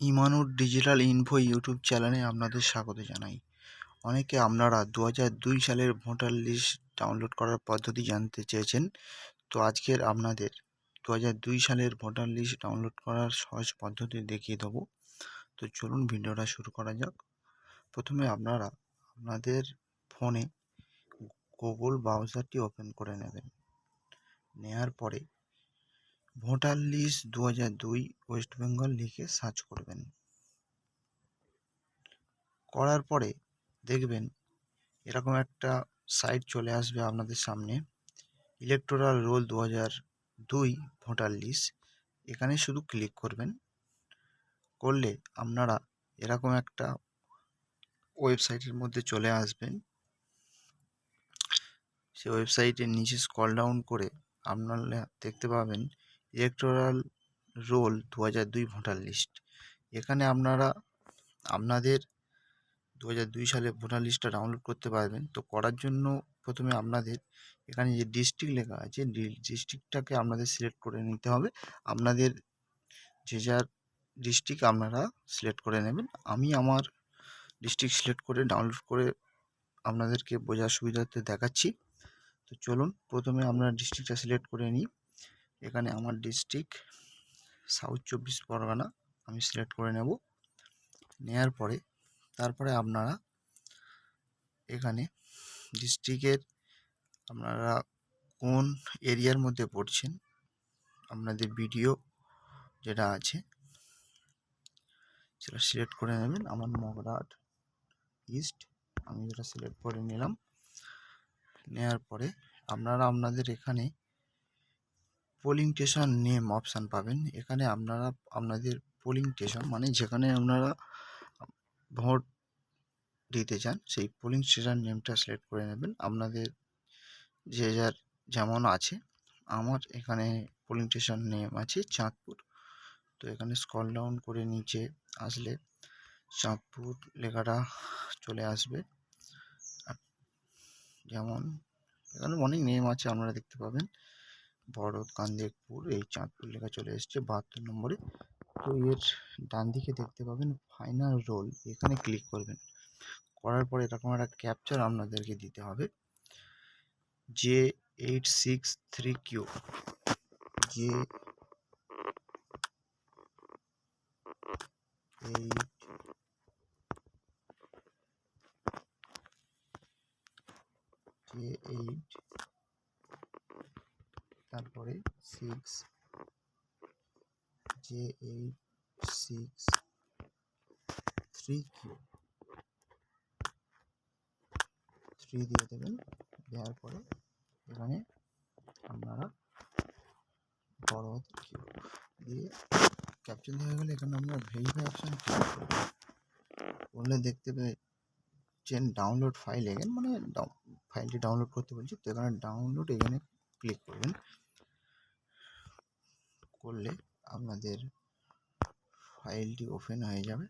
Imanur digital info YouTube চ্যানেলে আপনাদের স্বাগত জানাই। অনেকে আপনারা দু দুই সালের ভোটার লিস্ট ডাউনলোড করার পদ্ধতি জানতে চেয়েছেন। তো আজকের আপনাদের দু দুই সালের ভোটার লিস্ট ডাউনলোড করার সহজ পদ্ধতি দেখিয়ে দেবো। তো চলুন ভিডিওটা শুরু করা যাক। প্রথমে আপনারা আপনাদের ফোনে গুগল ব্রাউজারটি ওপেন করে নেবেন। নেওয়ার পরে ভোটার লিস্ট দু হাজার দুই ওয়েস্ট বেঙ্গল লিখে সার্চ করবেন। করার পরে দেখবেন এরকম একটা সাইট চলে আসবে আপনাদের সামনে। ইলেকটোরাল রোল দু হাজার দুই ভোটার লিস্ট। এখানে শুধু ক্লিক করবেন। করলে আপনারা এরকম একটা ওয়েবসাইটের মধ্যে চলে আসবেন। সেই ওয়েবসাইটের নিচে স্কল ডাউন করে আপনারা দেখতে পাবেন ইলেকটোরাল রোল দু হাজার দুই ভোটার লিস্ট এখানে আপনারা, আপনাদের দু হাজার দুই সালে ভোটার লিস্টটা ডাউনলোড করতে পারবেন। তো করার জন্য প্রথমে আপনাদের এখানে যে ডিস্ট্রিক্ট লেখা আছে ডিস্ট্রিক্টটাকে আপনাদের সিলেক্ট করে নিতে হবে। আপনাদের যে যার ডিস্ট্রিক্ট আপনারা সিলেক্ট করে নেবেন। আমি আমার ডিস্ট্রিক্ট সিলেক্ট করে ডাউনলোড করে আপনাদেরকে বোঝার সুবিধার্থে দেখাচ্ছি। তো চলুন, প্রথমে আমরা ডিস্ট্রিক্টটা সিলেক্ট করে নিই। এখানে আমার ডিস্ট্রিক্ট সাউথ চব্বিশ পরগনা, আমি সিলেক্ট করে নেব। নেওয়ার পরে, তারপরে আপনারা এখানে ডিস্ট্রিক্টের আপনারা কোন এরিয়ার মধ্যে পড়ছেন, আপনাদের ভিডিও যেটা আছে, সেটা সিলেক্ট করে নেবেন। আমার মগরাট ইস্ট আমি যেটা সিলেক্ট করে নিলাম। নেওয়ার পরে আপনারা আপনাদের এখানে পোলিং স্টেশন নেম অপশান পাবেন। এখানে আপনারা, আপনাদের পোলিং স্টেশন মানে যেখানে আপনারা ভোট দিতে চান, সেই পোলিং স্টেশন নেমটা সিলেক্ট করে নেবেন। আপনাদের যে যার যেমন আছে, আমার এখানে পোলিং স্টেশন নেম আছে চাঁদপুর। তো এখানে স্কল ডাউন করে নিচে আসলে চাঁদপুর লেখাটা চলে আসবে। যেমন, এখানে অনেক নেম আছে আপনারা দেখতে পাবেন। ভরত কান্দেকপুর এই চাঁদপুর লেখা চলে এসছে বাহাত্তর নম্বরে। তো এর ডান দিকে দেখতে পাবেন ফাইনাল রোল এখানে ক্লিক করবেন। করার পরে এরকম একটা ক্যাপচার আপনাদেরকে দিতে হবে। J eight six three Q J eight J eight তারপরে six J eight six three Q three দিয়ে দেবেন, দেওয়ার পরে এখানে আপনারা বড় কিউ দিয়ে ক্যাপচার হয়ে গেলে এখানে আপনারা ভেরিফাই অপশান করলে দেখতে পেয়েছেন ডাউনলোড ফাইল এগেন মানে ফাইলটি ডাউনলোড করতে বলছি, তো এখানে ডাউনলোড এখানে ক্লিক করবেন। করলে আপনাদের ফাইলটি ওপেন হয়ে যাবে।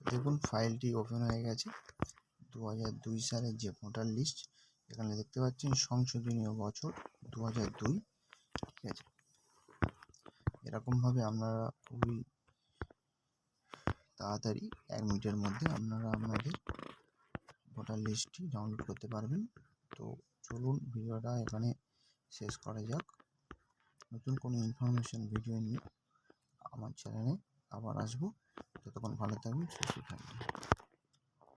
দেখুন ফাইলটি ওপেন হয়ে গেছে। দু দুই সালের যে ভোটার লিস্ট এখানে দেখতে পাচ্ছেন সংশোধনীয় বছর দু দুই। ঠিক আছে? এরকমভাবে আপনারা খুবই তাড়াতাড়ি এক মিনিটের মধ্যে আপনারা আপনাদের ভোটার লিস্টটি ডাউনলোড করতে পারবেন। তো চলুন, ভিডিওটা এখানে শেষ করা যাক। নতুন কোনো ইনফরমেশন ভিডিও নিয়ে আমার চ্যানেলে আবার আসব। যতক্ষণ ভালো থাকবেন সুস্থ থাকবেন।